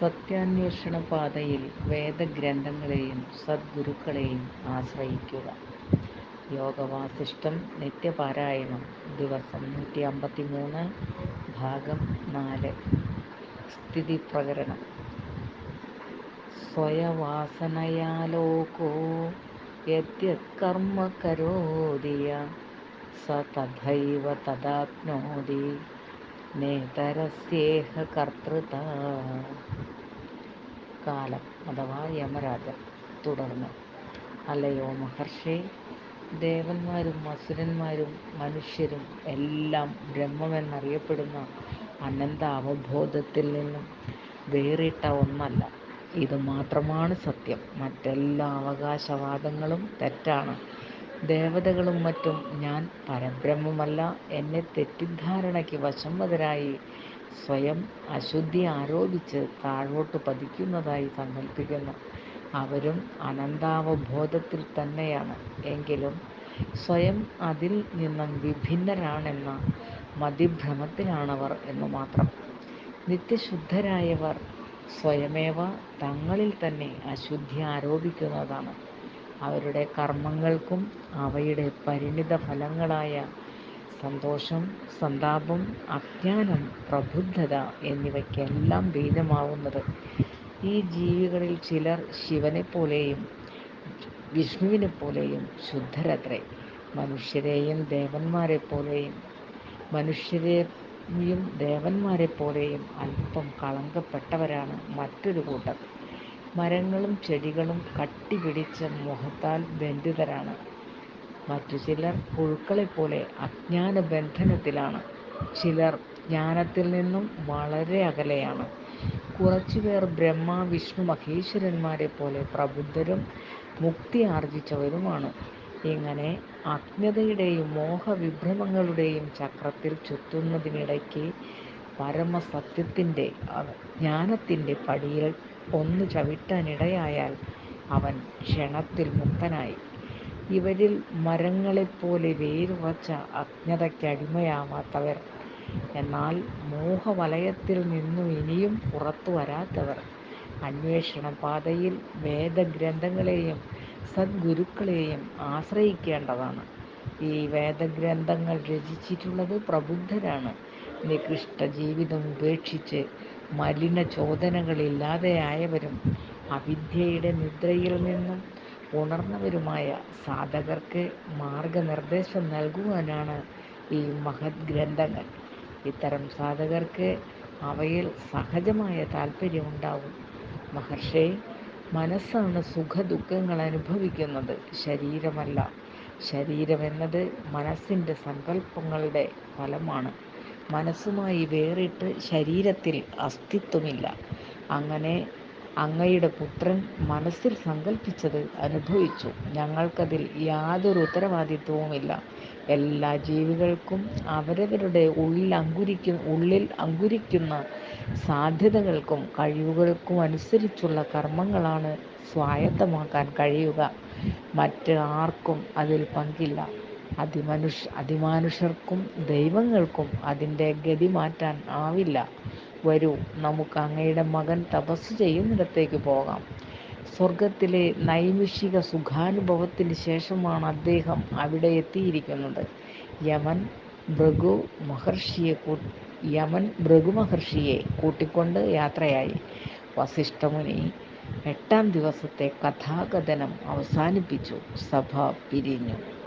സത്യാന്വേഷണ പാതയിൽ വേദഗ്രന്ഥങ്ങളെയും സദ്ഗുരുക്കളെയും ആശ്രയിക്കുക. യോഗവാസിഷ്ഠം നിത്യപാരായണം ദിവസം നൂറ്റി അമ്പത്തി മൂന്ന് ഭാഗം നാല്. സ്ഥിതി പ്രകരണം സ്വയവാസനയാലോകോ യദ്യത് കർമ്മ കരോതിയ സ തഥൈവ തദാപ്നോതി. നേതരസ്യേഹ കർത്തൃത. കാലം അഥവാ യമരാജൻ. തുടർന്ന് അല്ലയോ മഹർഷി. ദേവന്മാരും അസുരന്മാരും മനുഷ്യരും എല്ലാം ബ്രഹ്മമെന്നറിയപ്പെടുന്ന അനന്ത അവബോധത്തിൽ നിന്നും വേറിട്ട ഒന്നല്ല. ഇത് മാത്രമാണ് സത്യം. മറ്റെല്ലാ അവകാശവാദങ്ങളും തെറ്റാണ്. ദേവതകളും മറ്റും ഞാൻ പരബ്രഹ്മമല്ല എന്നെ തെറ്റിദ്ധാരണയ്ക്ക് വശംവതരായി സ്വയം അശുദ്ധി ആരോപിച്ച് താഴോട്ട് പതിക്കുന്നതായി സങ്കല്പിക്കുന്നു അവരും അനന്താവബോധത്തിൽ തന്നെയാണ്. എങ്കിലും സ്വയം അതിൽ നിന്നും വിഭിന്നരാണെന്ന മതിഭ്രമത്തിലാണവർ എന്ന് മാത്രം. നിത്യശുദ്ധരായവർ സ്വയമേവ തങ്ങളിൽ തന്നെ അശുദ്ധി ആരോപിക്കുന്നതാണ്. അവരുടെ കർമ്മങ്ങൾക്കും അവയുടെ പരിണിത ഫലങ്ങളായ സന്തോഷം സന്താപം അജ്ഞാനം പ്രബുദ്ധത എന്നിവയ്ക്കെല്ലാം ബീജമാവുന്നത് ഈ ജീവികളിൽ ചിലർ ശിവനെപ്പോലെയും വിഷ്ണുവിനെപ്പോലെയും ശുദ്ധരത്രേ മനുഷ്യരെയും ദേവന്മാരെപ്പോലെയും മനുഷ്യരെയും ദേവന്മാരെപ്പോലെയും അല്പം കളങ്കപ്പെട്ടവരാണ് മറ്റൊരു കൂട്ടർ. മരങ്ങളും ചെടികളും കട്ടിപിടിച്ച മുഖത്താൽ ബന്ധിതരാണ്. മറ്റു ചിലർ പുഴുക്കളെപ്പോലെ അജ്ഞാന ബന്ധനത്തിലാണ് ചിലർ ജ്ഞാനത്തിൽ നിന്നും വളരെ അകലെയാണ്. കുറച്ചുപേർ ബ്രഹ്മ വിഷ്ണു മഹേശ്വരന്മാരെ പോലെ പ്രബുദ്ധരും മുക്തി ആർജിച്ചവരുമാണ് ഇങ്ങനെ അജ്ഞതയുടെയും മോഹവിഭ്രമങ്ങളുടെയും ചക്രത്തിൽ ചുറ്റുന്നതിനിടയ്ക്ക് പരമസത്യത്തിന്റെ ജ്ഞാനത്തിന്റെ പടിയിൽ ഒന്ന് ചവിട്ടാനിടയായാൽ അവൻ ക്ഷണത്തിൽ മുക്തനായി. ഇവരിൽ മരങ്ങളെപ്പോലെ വേരുറച്ച അജ്ഞതയ്ക്കടിമയാവാത്തവർ എന്നാൽ മോഹവലയത്തിൽ നിന്നും ഇനിയും പുറത്തു വരാത്തവർ. അന്വേഷണ പാതയിൽ വേദഗ്രന്ഥങ്ങളെയും സദ്ഗുരുക്കളെയും ആശ്രയിക്കേണ്ടതാണ്. ഈ വേദഗ്രന്ഥങ്ങൾ രചിച്ചിട്ടുള്ളത് പ്രബുദ്ധരാണ്. നികൃഷ്ട ജീവിതം ഉപേക്ഷിച്ച് മലിന ചോദനകളില്ലാതെയായവരും അവിദ്യയുടെ നിദ്രയിൽ നിന്നും ഉണർന്നവരുമായ സാധകർക്ക് മാർഗനിർദ്ദേശം നൽകുവാനാണ് ഈ മഹത് ഗ്രന്ഥങ്ങൾ. ഇത്തരം സാധകർക്ക് അവയിൽ സഹജമായ താല്പര്യമുണ്ടാവും മഹർഷേ മനസ്സാണ് സുഖദുഃഖങ്ങൾ അനുഭവിക്കുന്നത്. ശരീരമല്ല. ശരീരമെന്നത് മനസ്സിന്റെ സങ്കല്പങ്ങളുടെ ഫലമാണ്. മനസ്സുമായി വേറിട്ട് ശരീരത്തിൽ അസ്തിത്വമില്ല. അങ്ങനെ അങ്ങയുടെ പുത്രൻ മനസ്സിൽ സങ്കല്പിച്ചത് അനുഭവിച്ചു. ഞങ്ങൾക്കതിൽ യാതൊരു ഉത്തരവാദിത്വവുമില്ല. എല്ലാ ജീവികൾക്കും അവരവരുടെ ഉള്ളിൽ അങ്കുരിക്കു ഉള്ളിൽ അങ്കുരിക്കുന്ന സാധ്യതകൾക്കും കഴിവുകൾക്കും അനുസരിച്ചുള്ള കർമ്മങ്ങളാണ് സ്വായത്തമാക്കാൻ കഴിയുക. മറ്റ് ആർക്കും അതിൽ പങ്കില്ല. അതിമനുഷ്യ അതിമാനുഷർക്കും ദൈവങ്ങൾക്കും അതിന്റെ ഗതി മാറ്റാൻ ആവില്ല. വരൂ നമുക്ക് അങ്ങയുടെ മകൻ തപസ് ചെയ്യുന്നിടത്തേക്ക് പോകാം. സ്വർഗത്തിലെ നൈമിഷിക സുഖാനുഭവത്തിന് ശേഷമാണ് അദ്ദേഹം അവിടെ എത്തിയിരിക്കുന്നത്. യമൻ ഭൃഗു മഹർഷിയെ യമൻ ഭൃഗു മഹർഷിയെ കൂട്ടിക്കൊണ്ട് യാത്രയായി. വസിഷ്ഠമുനി എട്ടാം ദിവസത്തെ കഥാകഥനം അവസാനിപ്പിച്ചു. സഭ പിരിഞ്ഞു.